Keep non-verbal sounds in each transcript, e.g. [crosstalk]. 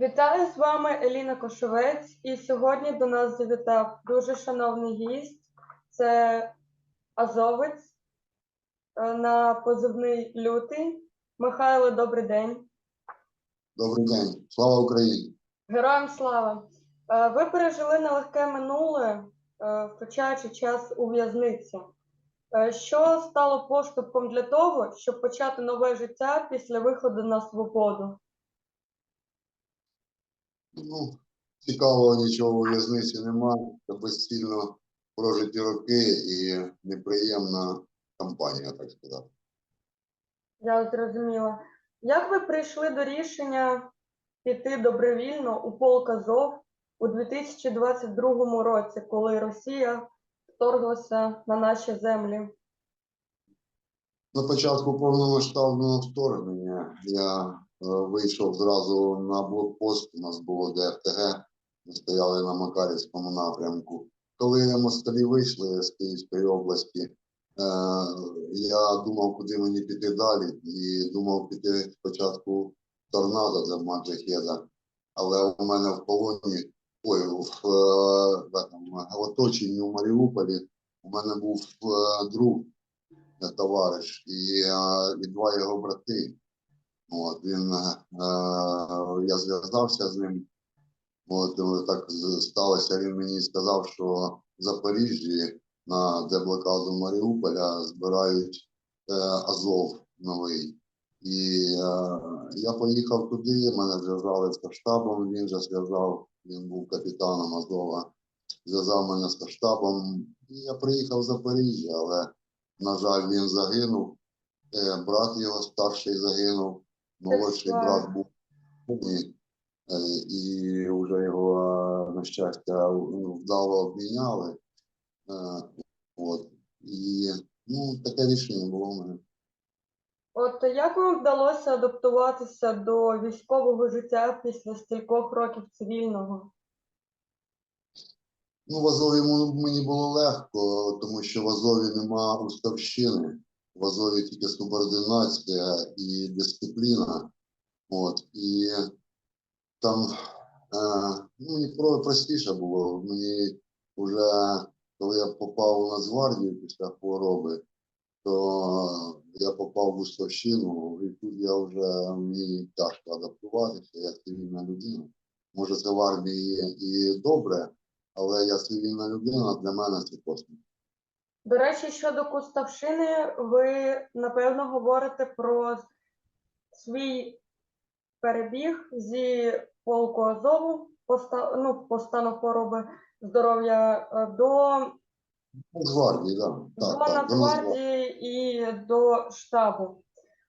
Вітаю з вами Еліна Кошовець, і сьогодні до нас завітав дуже шановний гість. Це азовець е, на позивний лютий. Михайло, добрий день. Добрий день, слава Україні! Героям слава! Е, Ви пережили нелегке минуле, е, втрачаючи час у в'язниці. Що стало поштовхом для того, щоб почати нове життя після виходу на свободу? Ну, цікавого нічого у в'язниці немає. Це безцільно прожиті роки і неприємна кампанія, так сказати. Я зрозуміла. Як ви прийшли до рішення піти добровільно у полк Азов у 2022 році, коли Росія вторглася на наші землі? На початку повномасштабного вторгнення я вийшов зразу на блокпост. У нас було ДФТГ. Ми стояли на Макарівському напрямку. Коли москалі вийшли з Київської області, е, я думав, куди мені піти далі, і думав піти спочатку торнадо за Маджахеда, але у мене в полоні, ой, в, е, в, оточенні у Маріуполі у мене був е, друг, е, товариш, і, е, і два його брати. От, він, е, я зв'язався з ним. От так сталося. Він мені сказав, що в Запоріжжі на деблокаду Маріуполя збирають е, Азов новий. І е, я поїхав туди, мене зв'язали з штабом, він же зв'язав, він був капітаном Азова, зв'язав мене з штабом. І я приїхав в Запоріжжя, але, на жаль, він загинув. Е, брат його старший загинув, молодший брат був армії. Е, і вже його, е, на щастя, ну, вдало обміняли. Е, От. І ну, таке рішення було в мене. От як вам вдалося адаптуватися до військового життя після стількох років цивільного? Ну, в Азові мені було легко, тому що в Азові нема уставщини. В Азові тільки субординація і дисципліна. От. І там е, ну, мені про- простіше було. Мені вже, коли я попав у Нацгвардію після хвороби, то я попав в уставщину, і тут я вже мені тяжко адаптуватися, я цивільна людина. Може, це в армії і добре, але я цивільна людина, для мене це космос. До речі, щодо Куставщини, ви напевно говорите про свій перебіг зі полку Азову по, ста- ну, по стану хвороби здоров'я е, до, Нацгвардії, да. до так, так, до Нацгвардії. Нацгвардії і до штабу.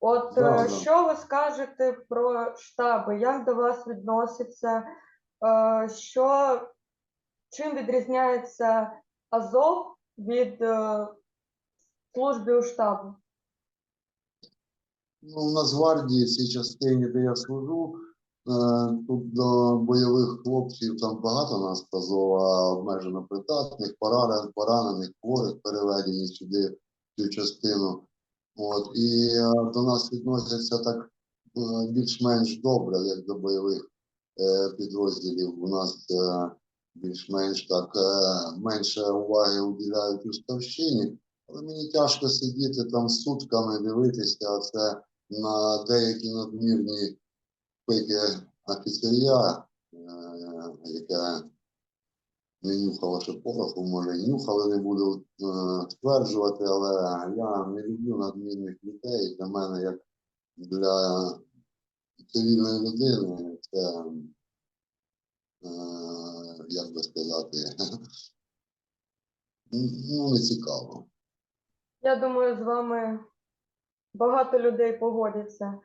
От Да, е, да. що ви скажете про штаби? Як до вас відносяться? Е, Що чим відрізняється Азов від е, служби у штабу? Ну, в Нацгвардії, в цій частині, де я служу, е, тут до бойових хлопців там багато нас з Азова, обмежено придатних, поранених, поранених, хворих переведені сюди, в цю частину. От, і е, до нас відносяться так е, більш-менш добре, як до бойових е, підрозділів. У нас е, більш-менш так е, менше уваги уділяють уставщині. Але мені тяжко сидіти там сутками, дивитися це на деякі надмірні пики офіцерія, е, яке не нюхало ще пороху, може нюхали, не буду е, стверджувати, але я не люблю надмірних людей. Для мене, як для цивільної людини, це, як би сказати, [laughs] ну, не цікаво. Я думаю, з вами багато людей погодяться.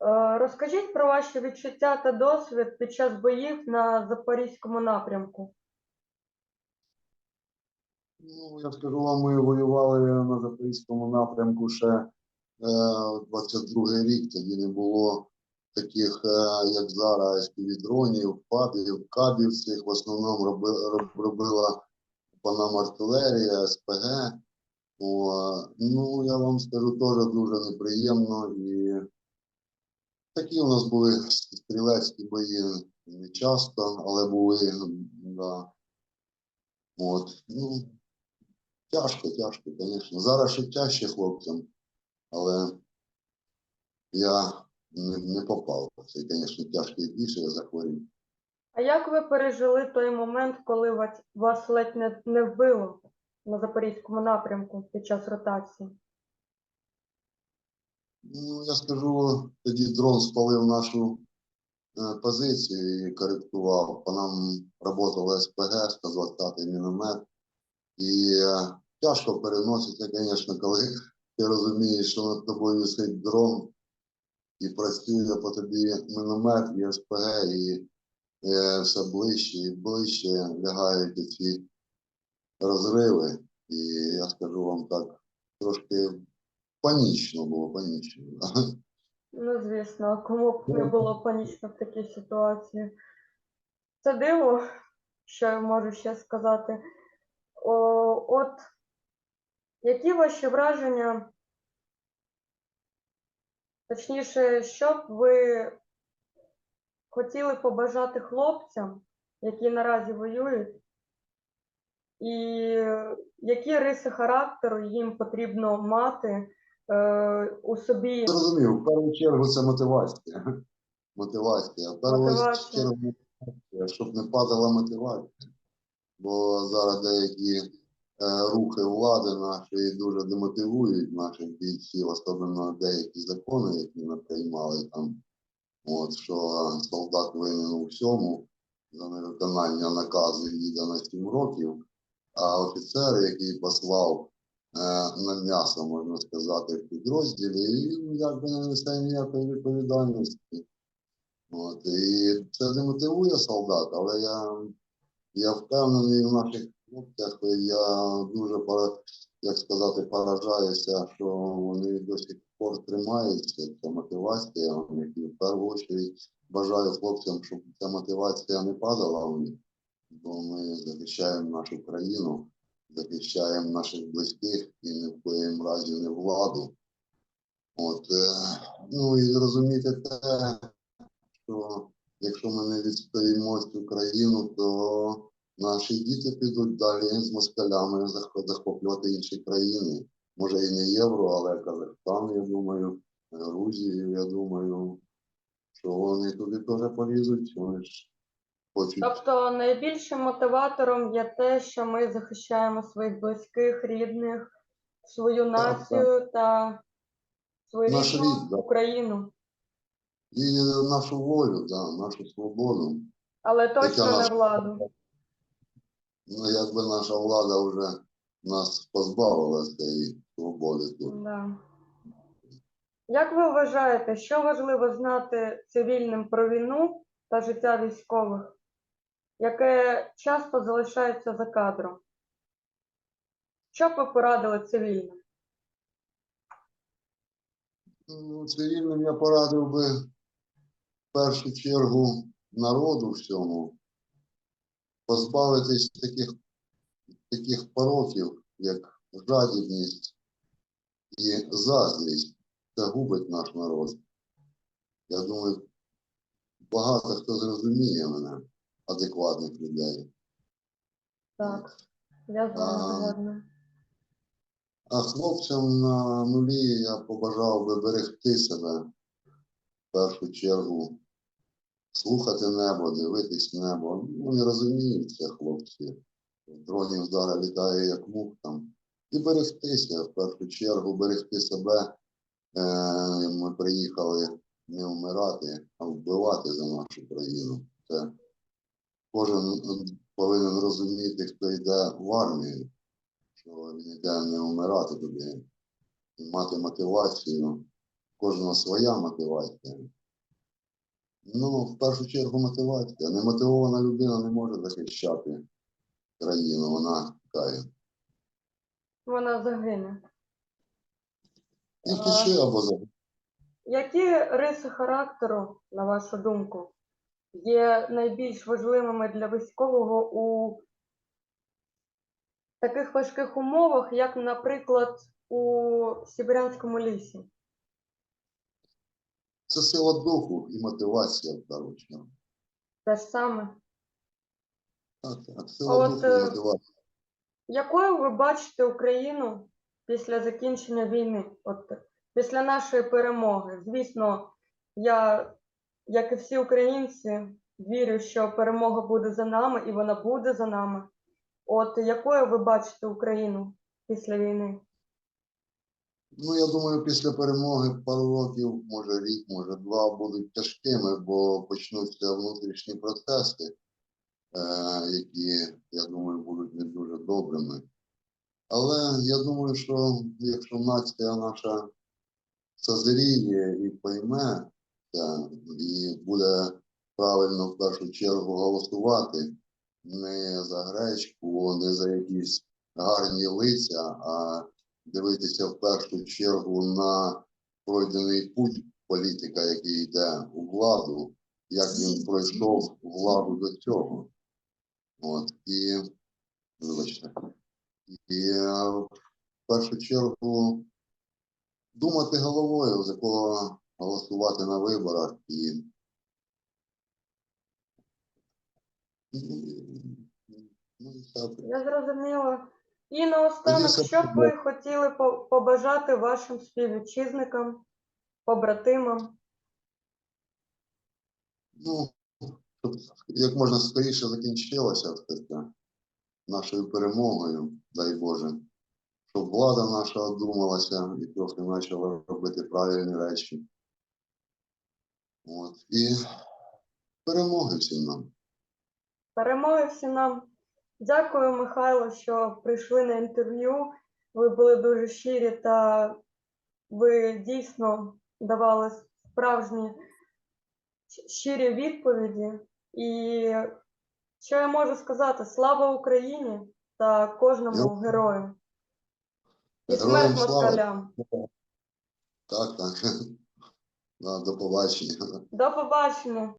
Е, Розкажіть про ваші відчуття та досвід під час боїв на Запорізькому напрямку. Ну, я скажу вам, ми воювали на Запорізькому напрямку ще е, 22 рік, тоді не було таких, е, як зараз, дронів, падів, кабів цих в основному роби, роб- робила по артилерія, СПГ. О, ну, я вам скажу, теж дуже неприємно і Такі у нас були стрілецькі бої не часто, але були, да. От, ну, тяжко, тяжко, звісно. Зараз ще тяжче хлопцям, але я не, не попав. Це, звісно, тяжкий більше, я захворів. А як ви пережили той момент, коли вас, вас ледь не, не вбило на Запорізькому напрямку під час ротації? Ну, я скажу, тоді дрон спалив нашу е, позицію і коректував. По нам працювало СПГ, 120 міномет. І е, тяжко переноситься, звісно, коли ти розумієш, що над тобою висить дрон і працює по тобі міномет і СПГ, і е, все ближче і ближче лягають ці розриви. І я скажу вам так, трошки панічно було, панічно. Ну, звісно, кому б не було панічно в такій ситуації. Це диво, що я можу ще сказати. О, от які ваші враження? Точніше, що б ви хотіли побажати хлопцям, які наразі воюють, і які риси характеру їм потрібно мати е, у собі? Зрозумів, в першу чергу це мотивація. Мотивація. В першу Мотивація. чергу мотивація, щоб не падала мотивація. Бо зараз деякі рухи влади нашої дуже демотивують наших бійців, особливо деякі закони, які ми приймали там. От що солдат винен у всьому за невиконання наказу їде на 7 років, а офіцер, який послав е, на м'ясо, можна сказати, в підрозділі, він якби не несе ніякої відповідальності. От, і це демотивує солдат, але я, я впевнений в наших хлопцях, і я дуже як сказати, поражаюся, що вони до сих пор тримаються. Ця мотивація у них. І в першу чергу бажаю хлопцям, щоб ця мотивація не падала у них, бо ми захищаємо нашу країну, захищаємо наших близьких і ні в коїм разі не владу. От, е, ну і зрозуміти те, що якщо ми не відстоїмо цю країну, то наші діти підуть далі з москалями зах- захоплювати інші країни. Може і не євро, але Казахстан, я думаю, Грузію, я думаю, що вони туди теж полізуть. Вони ж хочуть. Тобто найбільшим мотиватором є те, що ми захищаємо своїх близьких, рідних, свою Так, націю та свою Наш рідну рід, да. Україну. І нашу волю, да, нашу свободу. Але точно не владу. Ну, якби наша влада вже нас позбавила цієї свободи тут. Да. Як ви вважаєте, що важливо знати цивільним про війну та життя військових, яке часто залишається за кадром? Що б ви порадили цивільним? Ну, цивільним я порадив би в першу чергу народу всьому позбавитись таких, таких пороків, як жадібність і заздрість. Це губить наш народ. Я думаю, багато хто зрозуміє мене, адекватних людей. Так, я згодна. А хлопцям на нулі я побажав би берегти себе в першу чергу, слухати небо, дивитись небо. Ну, Вони розуміють це, хлопці. Дронів зараз літає як мух там. І берегтися в першу чергу, берегти себе. Е, ми приїхали не вмирати, а вбивати за нашу країну. Це кожен повинен розуміти, хто йде в армію що він йде не вмирати туди, і мати мотивацію. Кожного своя мотивація. Ну, в першу чергу, мотивація. Немотивована людина не може захищати країну, вона тікає. Вона загине. І втече або за Які риси характеру, на вашу думку, є найбільш важливими для військового у таких важких умовах, як, наприклад, у Сібірянському лісі? Це сила духу і мотивація в першу. Те ж саме. Так, так, сила духу і мотивація. Якою ви бачите Україну після закінчення війни? От після нашої перемоги? Звісно, я, як і всі українці, вірю, що перемога буде за нами і вона буде за нами. От якою ви бачите Україну після війни? Ну, я думаю, після перемоги пару років, може рік, може два, будуть тяжкими, бо почнуться внутрішні процеси, е, які, я думаю, будуть не дуже добрими. Але я думаю, що якщо нація наша созріє і пойме це, і буде правильно в першу чергу голосувати не за гречку, не за якісь гарні лиця, а дивитися в першу чергу на пройдений путь політика, який йде у владу, як він пройшов владу до цього. От, і, вибачте, і е, в першу чергу думати головою, за кого голосувати на виборах і ну. Я зрозуміла. І наостанок, що б ви хотіли побажати вашим співвітчизникам, побратимам? Ну, щоб як можна скоріше закінчилося все це нашою перемогою, дай Боже. Щоб влада наша одумалася і трохи почала робити правильні речі. От. І перемоги всім нам. Перемоги всім нам. Дякую, Михайло, що прийшли на інтерв'ю. Ви були дуже щирі та ви дійсно давали справжні щирі відповіді. І що я можу сказати? Слава Україні та кожному герою. І смерть москалям. Так, так. [laughs] До побачення. До побачення.